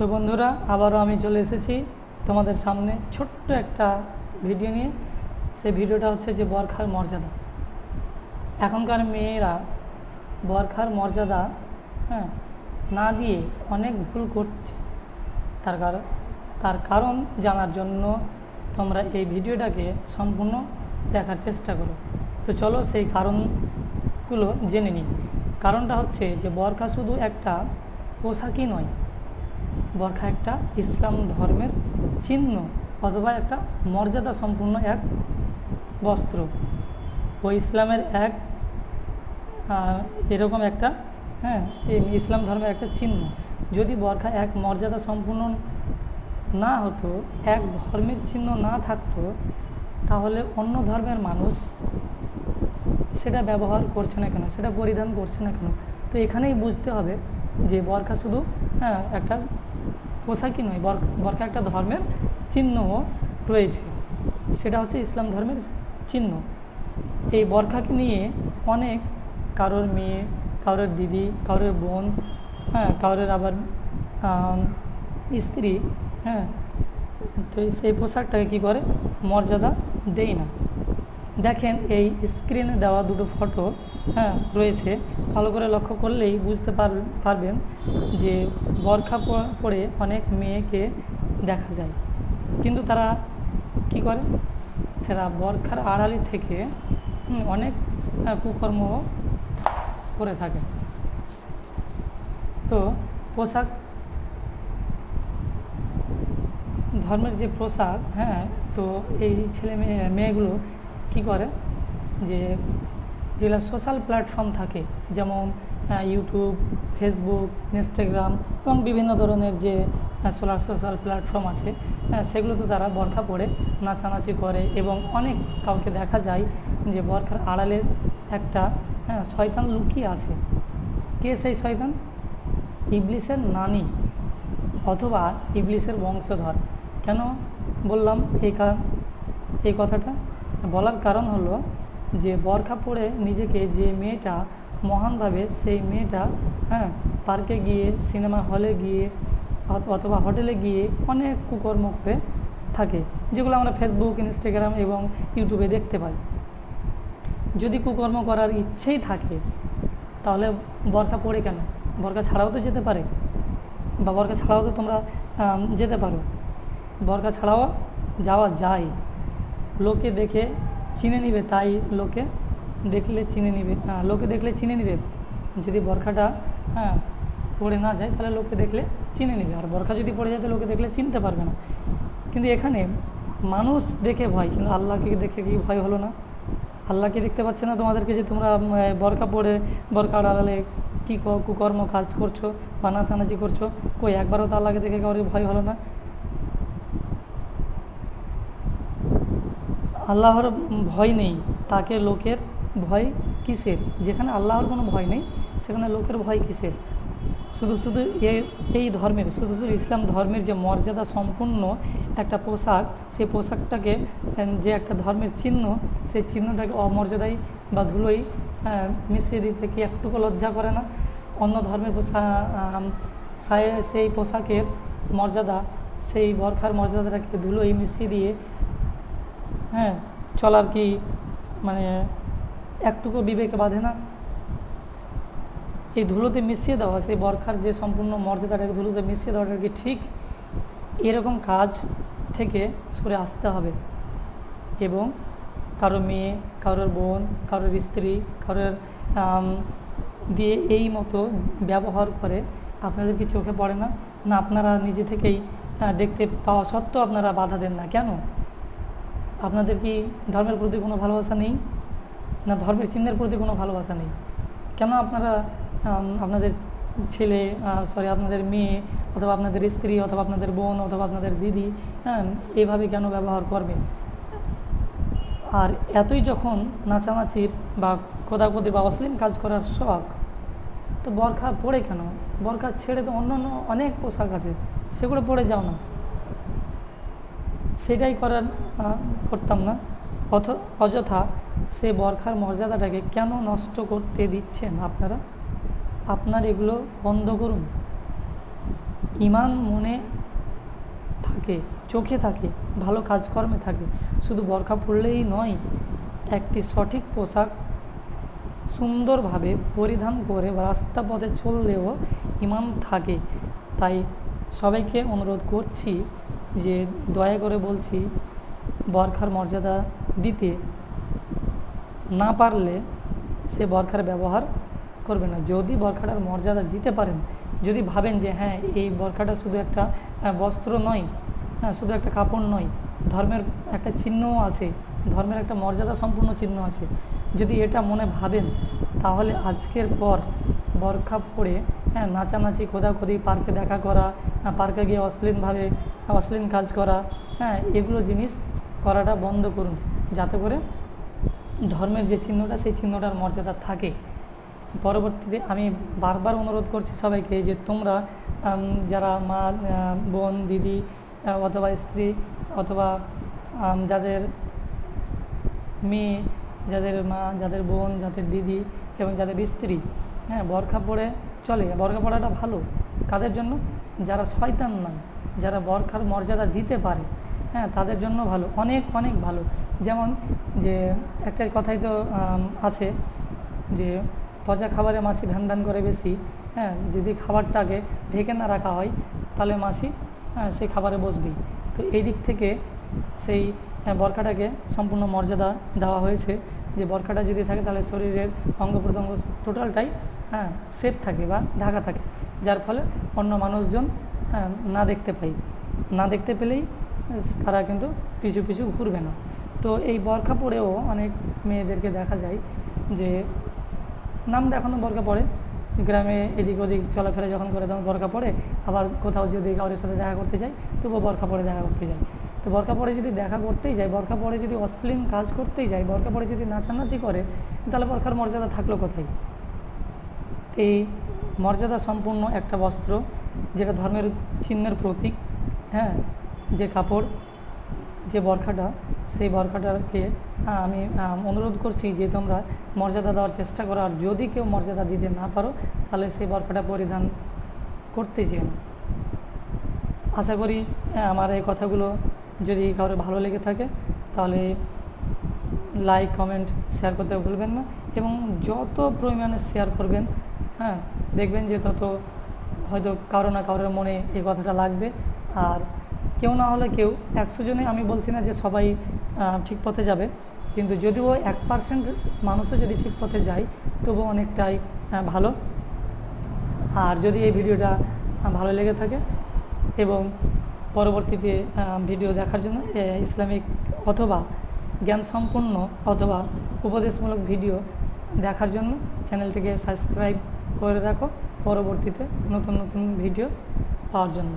তো বন্ধুরা, আবারও আমি চলে এসেছি তোমাদের সামনে ছোট্ট একটা ভিডিও নিয়ে। সেই ভিডিওটা হচ্ছে যে বরখার মর্যাদা। এখনকার মেয়েরা বরখার মর্যাদা হ্যাঁ না দিয়ে অনেক ভুল করছে। তার কারণ তার কারণ জানার জন্য তোমরা এই ভিডিওটাকে সম্পূর্ণ দেখার চেষ্টা করো। তো চলো সেই কারণগুলো জেনে নিই। কারণটা হচ্ছে যে বরখা শুধু একটা পোশাকই নয় বরখা একটা ইসলাম ধর্মের চিহ্ন অথবা একটা মর্যাদা সম্পূর্ণ এক বস্ত্র। ও ইসলামের এক এরকম একটা হ্যাঁ ইসলাম ধর্মের একটা চিহ্ন। যদি বরখা এক মর্যাদা সম্পূর্ণ না হতো, এক ধর্মের চিহ্ন না থাকতো, তাহলে অন্য ধর্মের মানুষ সেটা ব্যবহার করছে না কেন? সেটা পরিধান করছে না কেন? তো এখানেই বুঝতে হবে যে বরখা শুধু হ্যাঁ একটা পোশাকই নয়, বর, বরখা একটা ধর্মের চিহ্নও রয়েছে। সেটা হচ্ছে ইসলাম ধর্মের চিহ্ন। এই বরখাকে নিয়ে অনেক কারোর মেয়ে, কারোর দিদি, কারোর বোন হ্যাঁ কারোর আবার স্ত্রী হ্যাঁ তো সেই পোশাকটাকে কী করে? মর্যাদা দেই না। দেখেন এই স্ক্রিনে দেওয়া দুটো ফটো হ্যাঁ রয়েছে। ভালো করে লক্ষ্য করলেই বুঝতে পার, পারবেন যে বরখা পরে অনেক মেয়েকে দেখা যায়। কিন্তু তারা কি করে? সেটা বরখার আড়ালি থেকে অনেক কুকর্ম করে থাকে। তো পোশাক, ধর্মের যে পোশাক হ্যাঁ তো এই ছেলে মেয়ে, মেয়েগুলো কী করে? যে যেগুলো সোশ্যাল প্ল্যাটফর্ম থাকে, যেমন ইউটিউব ফেসবুক ইনস্টাগ্রাম এবং বিভিন্ন ধরনের যে সোলার সোশ্যাল প্ল্যাটফর্ম আছে সেগুলোতে তারা বরখা পরে নাচানাচি করে এবং অনেক কাউকে দেখা যায় যে বরখার আড়ালে একটা শয়তান লুকিয়ে আছে। কে সেই শয়তান? ইবলিসের নানি অথবা ইবলিসের বংশধর। কেন বললাম এই এই কথাটা? বলার কারণ হলো যে বরখা পরে নিজেকে যে মেয়েটা মহানভাবে সেই মেয়েটা হ্যাঁ পার্কে গিয়ে, সিনেমা হলে গিয়ে অথবা হোটেলে গিয়ে অনেক কুকর্ম করে থাকে, যেগুলো আমরা ফেসবুক ইনস্টাগ্রাম এবং ইউটিউবে দেখতে পাই। যদি কুকর্ম করার ইচ্ছেই থাকে, তাহলে বরখা পড়ে কেন? বরখা ছাড়াও তো যেতে পারে, বা বরখা ছাড়াও তো তোমরা যেতে পারো। বরখা ছাড়াও যাওয়া যায়। লোকে দেখে চিনে নিবে তাই লোকে দেখলে চিনে নিবে আহ, লোকে দেখলে চিনে নিবে। যদি বরখাটা হ্যাঁ পড়ে না যায় তাহলে লোকে দেখলে চিনে নিবে। আর বরখা যদি পড়ে যায় তো লোকে দেখলে চিনতে পারবে না। কিন্তু এখানে মানুষ দেখে ভয় কিন্তু আল্লাহকে দেখে কি ভয় হলো না? আল্লাহকে দেখতে পাচ্ছে না তোমাদেরকে যে তোমরা বরখা পড়ে পরে আড়ালে ক- কুকর্ম কাজ করছ বা নাচানাচি করছ? কই একবারও তো আল্লাহকে দেখে কাউকে ভয় হলো না? আল্লাহর ভয় নেই, তাকে লোকের ভয় কিসের? যেখানে আল্লাহর কোনো ভয় নেই, সেখানে লোকের ভয় কিসের? শুধু শুধু এই ধর্মের, শুধু শুধু ইসলাম ধর্মের যে মর্যাদা সম্পূর্ণ একটা পোশাক, সেই পোশাকটাকে যে একটা ধর্মের চিহ্ন, সেই চিহ্নটাকে অমর্যাদায় বা ধুলোই মিশিয়ে দিতে কি একটুকু লজ্জা করে না? অন্য ধর্মের পোশাক সেই পোশাকের মর্যাদা, সেই বরখার মর্যাদাটাকে ধুলোই মিশিয়ে দিয়ে হ্যাঁ চলার কি মানে একটুকু বিবেকে বাঁধে না? এই ধুলোতে মিশিয়ে দেওয়া, সেই বরখার যে সম্পূর্ণ মর্যাদাটাকে ধুলোতে মিশিয়ে দেওয়াটা কি ঠিক? এরকম কাজ থেকে সরে আসতে হবে। এবং কারও মেয়ে, কারোর বোন, কারোর স্ত্রী, কারোর দিয়ে এই মতো ব্যবহার করে আপনাদের কি চোখে পড়ে না? না, আপনারা নিজে থেকেই দেখতে পাওয়া সত্ত্বেও আপনারা বাধা দেন না। কেন? আপনাদের কি ধর্মের প্রতি কোনো ভালোবাসা নেই? না ধর্মের চিহ্নের প্রতি কোনো ভালোবাসা নেই? কেন আপনারা আপনাদের ছেলে সরি আপনাদের মেয়ে, অথবা আপনাদের স্ত্রী, অথবা আপনাদের বোন, অথবা আপনাদের দিদি হ্যাঁ এইভাবে কেন ব্যবহার করবে আর এতই যখন নাচানাচির বা কোদাকুদি বা অশ্লীল কাজ করার শখ, তো বরখা পড়ে কেন? বরখা ছেড়ে তো অন্য অন্য অনেক পোশাক আছে, সেগুলো পরে যাও না। সেটাই করার করতাম না। অথ, অযথা সে বরখার মর্যাদাটাকে কেন নষ্ট করতে দিচ্ছেন আপনারা? আপনার এগুলো বন্ধ করুন। ইমান মনে থাকে, চোখে থাকে, ভালো কাজকর্মে থাকে। শুধু বরখা পড়লেই নয়, একটি সঠিক পোশাক সুন্দরভাবে পরিধান করে রাস্তা পথে চললেও ইমান থাকে। তাই সবাইকে অনুরোধ করছি যে দয়া করে বলছি, বরখার মর্যাদা দিতে না পারলে সে বরখার ব্যবহার করবে না। যদি বরখাটার মর্যাদা দিতে পারেন, যদি ভাবেন যে হ্যাঁ এই বরখাটা শুধু একটা বস্ত্র নয় হ্যাঁ শুধু একটা কাপড় নয়, ধর্মের একটা চিহ্নও আছে, ধর্মের একটা মর্যাদা সম্পূর্ণ চিহ্ন আছে, যদি এটা মনে ভাবেন, তাহলে আজকের পর বরখা পরে হ্যাঁ নাচানাচি খোদাখুদি পার্কে দেখা করা হ্যাঁ, পার্কে গিয়ে অশ্লীলভাবে অশ্লীল কাজ করা হ্যাঁ এগুলো জিনিস করাটা বন্ধ করুন। যাতে করে ধর্মের যে চিহ্নটা সেই চিহ্নটার মর্যাদা থাকে। পরবর্তীতে আমি বারবার অনুরোধ করছি সবাইকে যে তোমরা যারা মা বোন দিদি অথবা স্ত্রী অথবা যাদের মেয়ে যাদের মা যাদের বোন যাদের দিদি এবং যাদের স্ত্রী হ্যাঁ বরখা পরে চলে বরখা পড়াটা ভালো। কাদের জন্য? যারা শয়তান নয় যারা বরখার মর্যাদা দিতে পারে হ্যাঁ তাদের জন্য ভালো অনেক অনেক ভালো। যেমন যে একটা কথাই তো আছে যে পচা খাবারে মাছি ভ্যান ভ্যান করে বেশি হ্যাঁ যদি খাবারটাকে ঢেকে না রাখা হয় তাহলে মাছি হ্যাঁ, সেই খাবারে বসবেই। তো এই দিক থেকে সেই আহ, বরখাটাকে সম্পূর্ণ মর্যাদা দেওয়া হয়েছে। যে বরখাটা যদি থাকে তাহলে শরীরের অঙ্গ প্রত্যঙ্গ টোটালটাই হ্যাঁ সেফ থাকে বা ঢাকা থাকে। যার ফলে অন্য মানুষজন হ্যাঁ, না দেখতে পাই না দেখতে পেলেই তারা কিন্তু পিছু পিছু ঘুরবে না। তো এই বরখা পরেও অনেক মেয়েদেরকে দেখা যায় যে নাম দেখানো বরখা পড়ে গ্রামে এদিক ওদিক চলাফেরা যখন করে তখন বরকা পড়ে, আবার কোথাও যদি কারোর সাথে দেখা করতে যায় তবুও বরকা পড়ে দেখা করতে যায় তো বরকা পড়ে যদি দেখা করতেই যায় বরকা পড়ে যদি অশ্লীল কাজ করতেই যায় বরকা পড়ে যদি নাচানাচি করে, তাহলে বরখার মর্যাদা থাকল কোথায়? এই মর্যাদা সম্পূর্ণ একটা বস্ত্র, যেটা ধর্মের চিহ্নের প্রতীক হ্যাঁ? যে কাপড়, যে বরখাটা সেই আহ, আমি অনুরোধ করছি যে তোমরা মর্যাদা দেওয়ার চেষ্টা করো। আর যদি কেউ মর্যাদা দিতে না পারো তাহলে সেই বরখাটা পরিধান করতে চেও না। আশা করি আমার এই কথাগুলো যদি কারও ভালো লেগে থাকে তাহলে লাইক কমেন্ট শেয়ার করতে ভুলবেন না। এবং যত পরিমাণে শেয়ার করবেন হ্যাঁ দেখবেন যে তত হয়তো কারও না কারোর মনে এই কথাটা লাগবে। আর কেউ না হলে কেউ, একশো জনে আমি বলছি না যে সবাই ঠিক পথে যাবে। কিন্তু যদিও এক পার্সেন্ট মানুষও যদি ঠিক পথে যায় তবু অনেকটাই ভালো। আর যদি এই ভিডিওটা ভালো লেগে থাকে এবং পরবর্তীতে ভিডিও দেখার জন্য ইসলামিক অথবা জ্ঞান সম্পন্ন অথবা উপদেশমূলক ভিডিও দেখার জন্য চ্যানেলটিকে সাবস্ক্রাইব করে রাখো। পরবর্তীতে নতুন নতুন ভিডিও পাওয়ার জন্য।